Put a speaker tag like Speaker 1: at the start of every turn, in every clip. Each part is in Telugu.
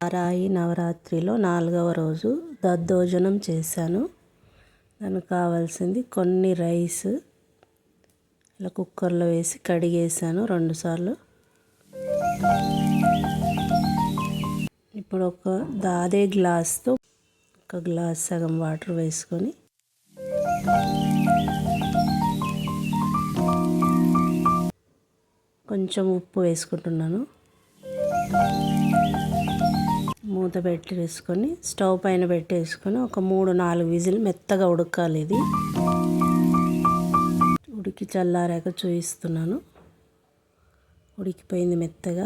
Speaker 1: వారాయి నవరాత్రిలో నాలుగవ రోజు దద్దోజనం చేశాను. దానికి కావాల్సింది కొన్ని రైస్. ఇలా కుక్కర్లో వేసి కడిగేసాను రెండుసార్లు ఇప్పుడు ఒక దాదే గ్లాస్తో ఒక గ్లాస్ సగం వాటర్ వేసుకొని కొంచెం ఉప్పు వేసుకుంటున్నాను. మూత పెట్టి వేసుకొని స్టవ్ పైన పెట్టేసుకొని ఒక మూడు నాలుగు విజిల్ మెత్తగా ఉడకాలి ఇది. ఉడికి చల్లారాక చూపిస్తున్నాను. ఉడికిపోయింది మెత్తగా.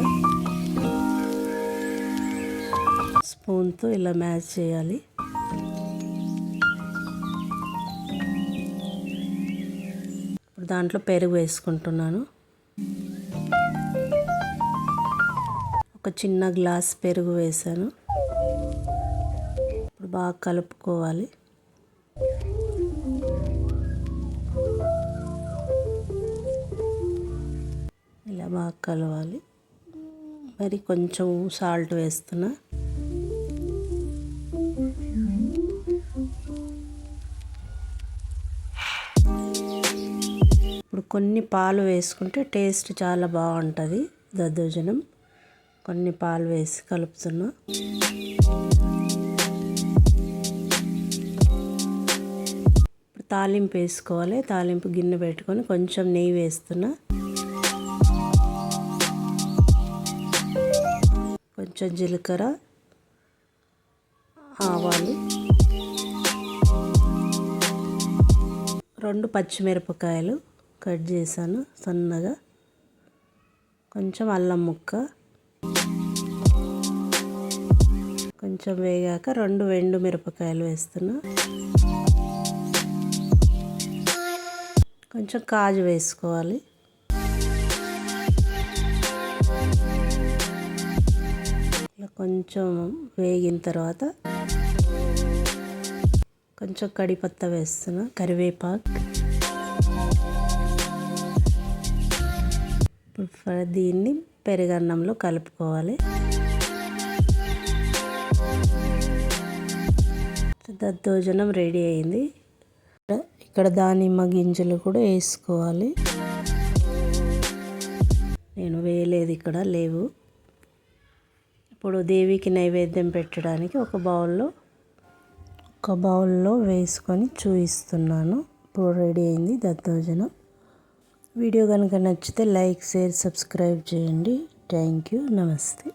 Speaker 1: స్పూన్తో ఇలా మ్యాచ్ చేయాలి. ఇప్పుడు దాంట్లో పెరుగు వేసుకుంటున్నాను. ఒక చిన్న గ్లాస్ పెరుగు వేసాను బాగా కలుపుకోవాలి. ఇలా బాగా కలవాలి. మరి కొంచెం సాల్ట్ వేస్తున్నా. ఇప్పుడు కొన్ని పాలు వేసుకుంటే టేస్ట్ చాలా బాగుంటుంది. దద్దోజనం. కొన్ని పాలు వేసి కలుపుతున్నా. తాలింపు వేసుకోవాలి. తాలింపు గిన్నె పెట్టుకొని కొంచెం నెయ్యి వేస్తున్నా. కొంచెం జీలకర్ర ఆవాలు రెండు పచ్చిమిరపకాయలు కట్ చేశాను సన్నగా. కొంచెం అల్లం ముక్క కొంచెం వేగాక రెండు వెండు మిరపకాయలు వేస్తున్నా. కొంచెం కాజు వేసుకోవాలి. ఇలా కొంచెం వేగిన తర్వాత కొంచెం కడిపత్త వేస్తున్నా కరివేపాకు. ఇప్పుడు దీన్ని పెరుగన్నంలో కలుపుకోవాలి. దద్దోజనం రెడీ అయింది. ఇక్కడ దానిమ్మ గింజలు కూడా వేసుకోవాలి. నేను వేయలేదు ఇక్కడ లేవు. ఇప్పుడు దేవికి నైవేద్యం పెట్టడానికి ఒక బౌల్లో ఒక బౌల్లో వేసుకొని చూపిస్తున్నాను. ఇప్పుడు రెడీ అయింది దద్దోజనం. వీడియో కనుక నచ్చితే లైక్ షేర్ సబ్స్క్రైబ్ చేయండి. Thank you. నమస్తే.